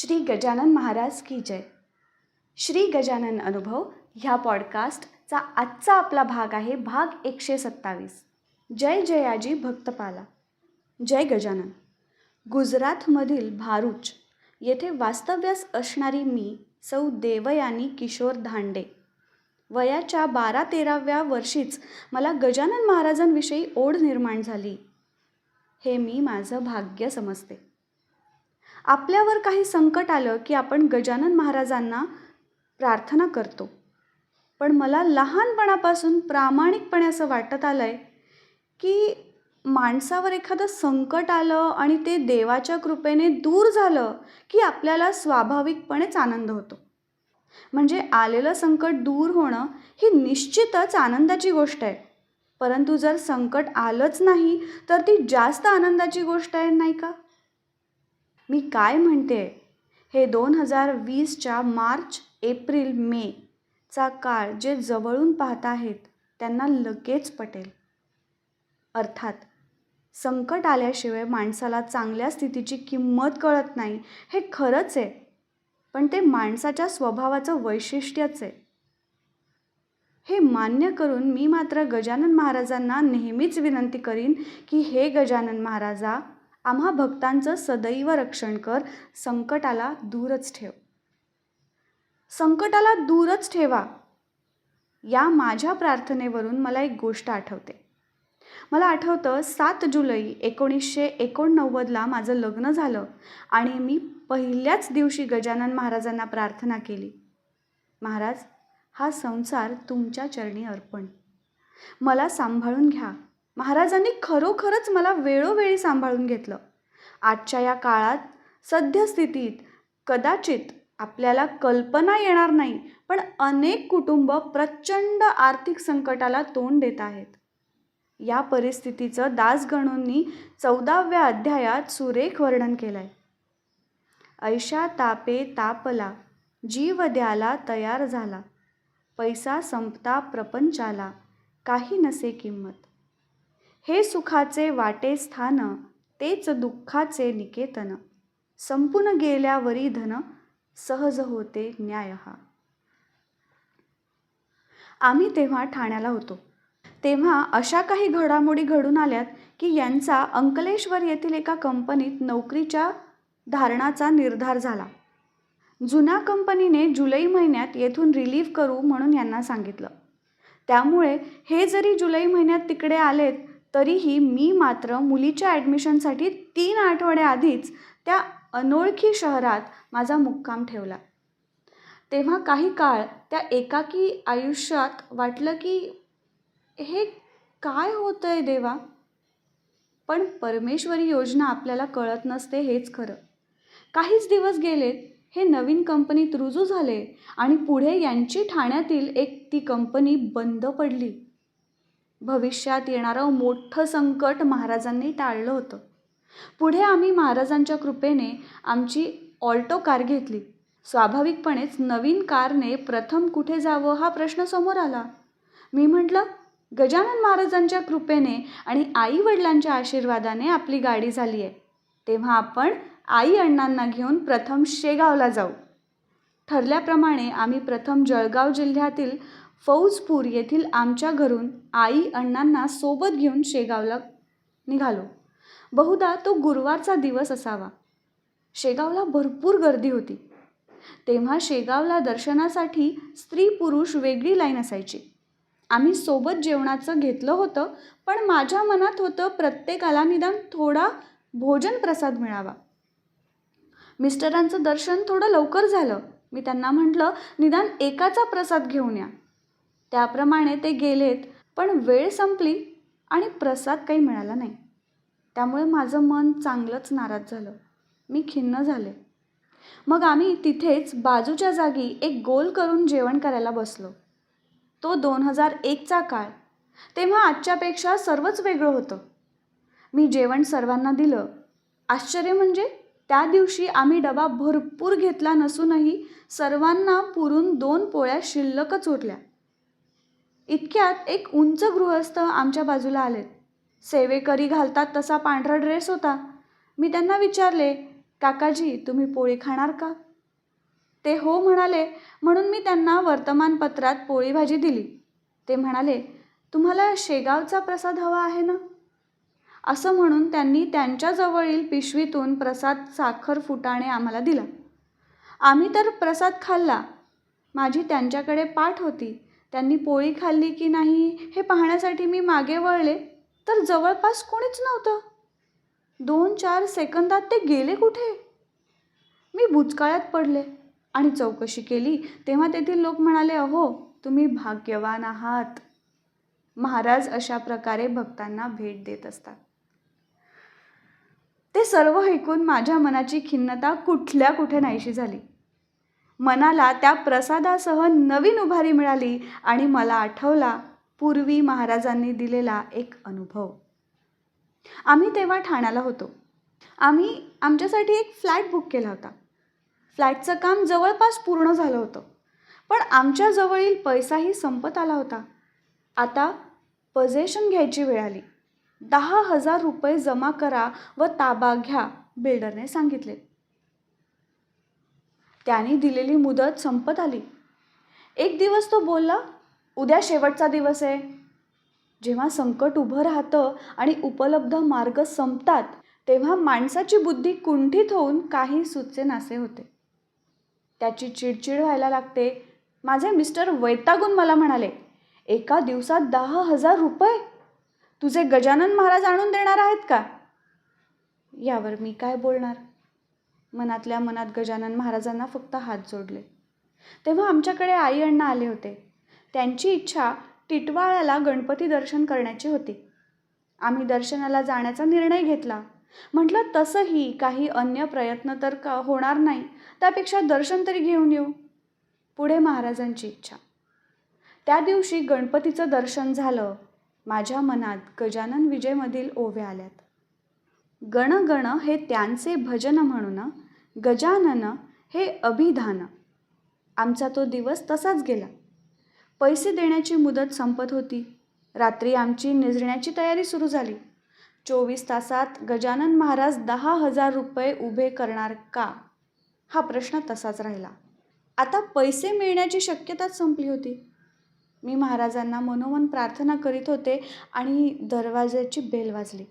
श्री गजानन महाराज की जय. श्री गजानन अनुभव ह्या पॉडकास्टचा आजचा आपला भाग आहे भाग एकशे सत्तावीस. जय जयाजी भक्तपाला. जय गजानन. गुजरातमधील भारूच येथे वास्तव्यास असणारी मी सौ देवयानी किशोर धांडे. वयाच्या बारा तेराव्या वर्षीच मला गजानन महाराजांविषयी ओढ निर्माण झाली. हे मी माझं भाग्य समजते. आपल्यावर काही संकट आलं की आपण गजानन महाराजांना प्रार्थना करतो. पण मला लहानपणापासून प्रामाणिकपणे असं वाटत आलं आहे की माणसावर एखादं संकट आलं आणि ते देवाच्या कृपेने दूर झालं की आपल्याला स्वाभाविकपणेच आनंद होतो. म्हणजे आलेलं संकट दूर होणं ही निश्चितच आनंदाची गोष्ट आहे. परंतु जर संकट आलंच नाही तर ती जास्त आनंदाची गोष्ट आहे नाही का? मी काय म्हणते? हे दोन हजार वीसच्या मार्च एप्रिल मे चा काळ जे जवळून पाहत आहेत त्यांना लगेच पटेल. अर्थात संकट आल्याशिवाय माणसाला चांगल्या स्थितीची किंमत कळत नाही हे खरंच आहे. पण ते माणसाच्या स्वभावाचं वैशिष्ट्यच आहे. हे मान्य करून मी मात्र गजानन महाराजांना नेहमीच विनंती करीन की हे गजानन महाराजा आम्हा भक्तांचं सदैव रक्षण कर संकटाला दूरच ठेव. संकटाला दूरच ठेवा. या माझ्या प्रार्थनेवरून मला एक गोष्ट आठवते. मला आठवतं सात जुलै एकोणीसशे एकोणनव्वदला माझं लग्न झालं आणि मी पहिल्याच दिवशी गजानन महाराजांना प्रार्थना केली. महाराज हा संसार तुमच्या चरणी अर्पण. मला सांभाळून घ्या. महाराजांनी खरोखरच मला वेळोवेळी सांभाळून घेतलं. आजच्या या काळात सद्यस्थितीत कदाचित आपल्याला कल्पना येणार नाही पण अनेक कुटुंब प्रचंड आर्थिक संकटाला तोंड देत आहेत. या परिस्थितीचं दासगणूंनी चौदाव्या अध्यायात सुरेख वर्णन केलं आहे ऐशा तापे तापला जीव द्याला तयार झाला पैसा संपता प्रपंचाला काही नसे किंमत. हे सुखाचे वाटे स्थान तेच दुःखाचे निकेतन. संपून गेल्यावरी धन सहज होते न्याय हा. आम्ही तेव्हा ठाण्याला होतो. तेव्हा अशा काही घडामोडी घडून आल्यात की यांचा अंकलेश्वर येथील एका कंपनीत नोकरीच्या धारणाचा निर्धार झाला. जुन्या कंपनीने जुलै महिन्यात येथून रिलीव्ह करू म्हणून यांना सांगितलं. त्यामुळे हे जरी जुलै महिन्यात तिकडे आलेत तरीही मी मात्र मुलीच्या ॲडमिशनसाठी तीन आठवड्याआधीच त्या अनोळखी शहरात माझा मुक्काम ठेवला. तेव्हा काही काळ त्या एकाकी आयुष्यात वाटलं की हे काय होतं आहे देवा? पण परमेश्वरी योजना आपल्याला कळत नसते हेच खरं. काहीच दिवस गेलेत हे नवीन कंपनीत रुजू झाले आणि पुढे यांची ठाण्यातील एक ती कंपनी बंद पडली. भविष्यात येणारं मोठं संकट महाराजांनी टाळलं होतं. पुढे आम्ही महाराजांच्या कृपेने आमची ऑल्टो कार घेतली. स्वाभाविकपणेच नवीन कारने प्रथम कुठे जावं हा प्रश्न समोर आला. मी म्हटलं गजानन महाराजांच्या कृपेने आणि आई वडिलांच्या आशीर्वादाने आपली गाडी झाली आहे तेव्हा आपण आई अण्णांना घेऊन प्रथम शेगावला जाऊ. ठरल्याप्रमाणे आम्ही प्रथम जळगाव जिल्ह्यातील फौजपूर येथील आमच्या घरून आई अण्णांना सोबत घेऊन शेगावला निघालो. बहुधा तो गुरुवारचा दिवस असावा. शेगावला भरपूर गर्दी होती. तेव्हा शेगावला दर्शनासाठी स्त्री पुरुष वेगळी लाईन असायची. आम्ही सोबत जेवणाचं घेतलं होतं पण माझ्या मनात होतं प्रत्येकाला निदान थोडा भोजन प्रसाद मिळावा. मिस्टरांचं दर्शन थोडं लवकर झालं. मी त्यांना म्हटलं निदान एकाचा प्रसाद घेऊन या. त्याप्रमाणे ते गेलेत पण वेळ संपली आणि प्रसाद काही मिळाला नाही. त्यामुळे माझं मन चांगलंच नाराज झालं. मी खिन्न झाले. मग आम्ही तिथेच बाजूच्या जागी एक गोल करून जेवण करायला बसलो. तो दोन हजार एकचा काळ. तेव्हा आजच्यापेक्षा सर्वच वेगळं होतं. मी जेवण सर्वांना दिलं. आश्चर्य म्हणजे त्या दिवशी आम्ही डबा भरपूर घेतला नसूनही सर्वांना पुरून दोन पोळ्या शिल्लकच उरल्या. इतक्यात एक उंच गृहस्थ आमच्या बाजूला आलेत सेवेकरी घालतात तसा पांढरा ड्रेस होता. मी त्यांना विचारले काकाजी तुम्ही पोळी खाणार का? ते हो म्हणाले म्हणून मी त्यांना वर्तमानपत्रात पोळी भाजी दिली. ते म्हणाले तुम्हाला शेगावचा प्रसाद हवा आहे ना? असं म्हणून त्यांनी त्यांच्याजवळील पिशवीतून प्रसाद साखर फुटाणे आम्हाला दिला. आम्ही तर प्रसाद खाल्ला. माझी त्यांच्याकडे पाठ होती. त्यांनी पोळी खाल्ली की नाही हे पाहण्यासाठी मी मागे वळले. तर जवळपास कोणीच नव्हतं. दोन चार सेकंदात ते गेले कुठे? मी भूतकाळात पडले आणि चौकशी केली. तेव्हा तेथील लोक म्हणाले अहो तुम्ही भाग्यवान आहात. महाराज अशा प्रकारे भक्तांना भेट देत असतात. ते सर्व ऐकून माझ्या मनाची खिन्नता कुठल्या कुठे नाहीशी झाली. मनाला त्या प्रसादासह नवीन उभारी मिळाली आणि मला आठवला पूर्वी महाराजांनी दिलेला एक अनुभव. आम्ही तेव्हा ठाण्याला होतो. आम्ही आमच्यासाठी एक फ्लॅट बुक केला होता. फ्लॅटचं काम जवळपास पूर्ण झालं होतं. पण आमच्याजवळील पैसाही संपत आला होता. आता पजेशन घ्यायची वेळ आली. दहा हजार रुपये जमा करा व ताबा घ्या बिल्डरने सांगितले. त्याने दिलेली मुदत संपत आली. एक दिवस तो बोलला उद्या शेवटचा दिवस आहे. जेव्हा संकट उभं राहतं आणि उपलब्ध मार्ग संपतात तेव्हा माणसाची बुद्धी कुंठित होऊन काही सुचेनासे होते. त्याची चिडचिड व्हायला लागते. माझे मिस्टर वैतागून मला म्हणाले एका दिवसात दहा हजार रुपये? तुझे गजानन महाराज आणून देणार आहेत का? यावर मी काय बोलणार मनातल्या मनात गजानन महाराजांना फक्त हात जोडले. तेव्हा आमच्याकडे आई अण्णा आले होते. त्यांची इच्छा टिटवाळ्याला गणपती दर्शन करण्याची होती. आम्ही दर्शनाला जाण्याचा निर्णय घेतला. म्हटलं तसंही काही अन्य प्रयत्न तर का होणार नाही? त्यापेक्षा दर्शन तरी घेऊन येऊ. पुढे महाराजांची इच्छा. त्या दिवशी गणपतीचं दर्शन झालं. माझ्या मनात गजानन विजयमधील ओव्या आल्यात. गण गण हे त्यांचे भजन म्हणून गजानन हे अभिधान. आमचा तो दिवस तसाच गेला. पैसे देण्याची मुदत संपत होती. रात्री आमची निजण्याची तयारी सुरू झाली. चोवीस तासात गजानन महाराज दहा हजार रुपये उभे करणार का? हा प्रश्न तसाच राहिला. आता पैसे मिळण्याची शक्यताच संपली होती. मी महाराजांना मनोमन प्रार्थना करीत होते आणि दरवाज्याची बेल वाजली.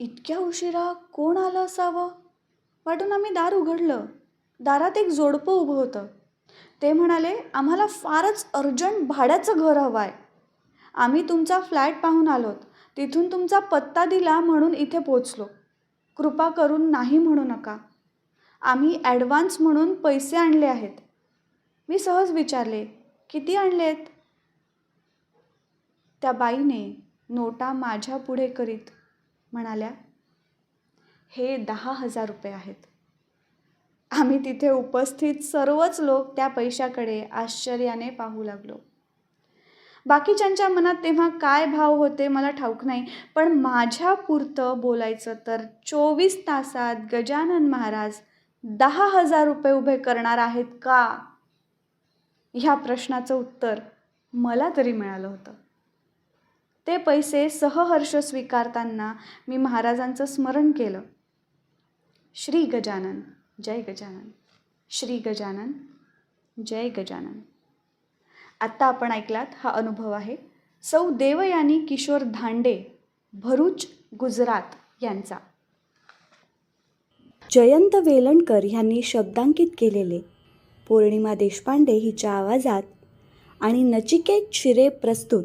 इतक्या उशिरा कोण आलं असावं? वाटून आम्ही दार उघडलं. दारात एक जोडपं उभं होतं. ते म्हणाले आम्हाला फारच अर्जंट भाड्याचं घर हवं आहे आम्ही तुमचा फ्लॅट पाहून आलोत. तिथून तुमचा पत्ता दिला म्हणून इथे पोचलो कृपा करून नाही म्हणू नका. आम्ही ॲडव्हान्स म्हणून पैसे आणले आहेत. मी सहज विचारले किती आणलेत? त्या बाईने नोटा माझ्या पुढे करीत म्हणाल्या हे दहा हजार रुपये आहेत. आम्ही तिथे उपस्थित सर्वच लोक त्या पैशाकडे आश्चर्याने पाहू लागलो. बाकीच्यांच्या मनात तेव्हा काय भाव होते मला ठाऊक नाही पण माझ्या पुरतं बोलायचं तर चोवीस तासात गजानन महाराज दहा हजार रुपये उभे करणार आहेत का? ह्या प्रश्नाचं उत्तर मला तरी मिळालं होतं. ते पैसे सहर्ष स्वीकारताना मी महाराजांचं स्मरण केलं. श्री गजानन जय गजानन. श्री गजानन जय गजानन. आत्ता आपण ऐकलात हा अनुभव आहे. सौ देवयानी किशोर धांडे भरूच गुजरात यांचा. जयंत वेलणकर ह्यांनी शब्दांकित केलेले पौर्णिमा देशपांडे हिच्या आवाजात आणि नचिकेत शिरे प्रस्तुत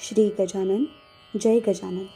श्री गजानन जय गजानन।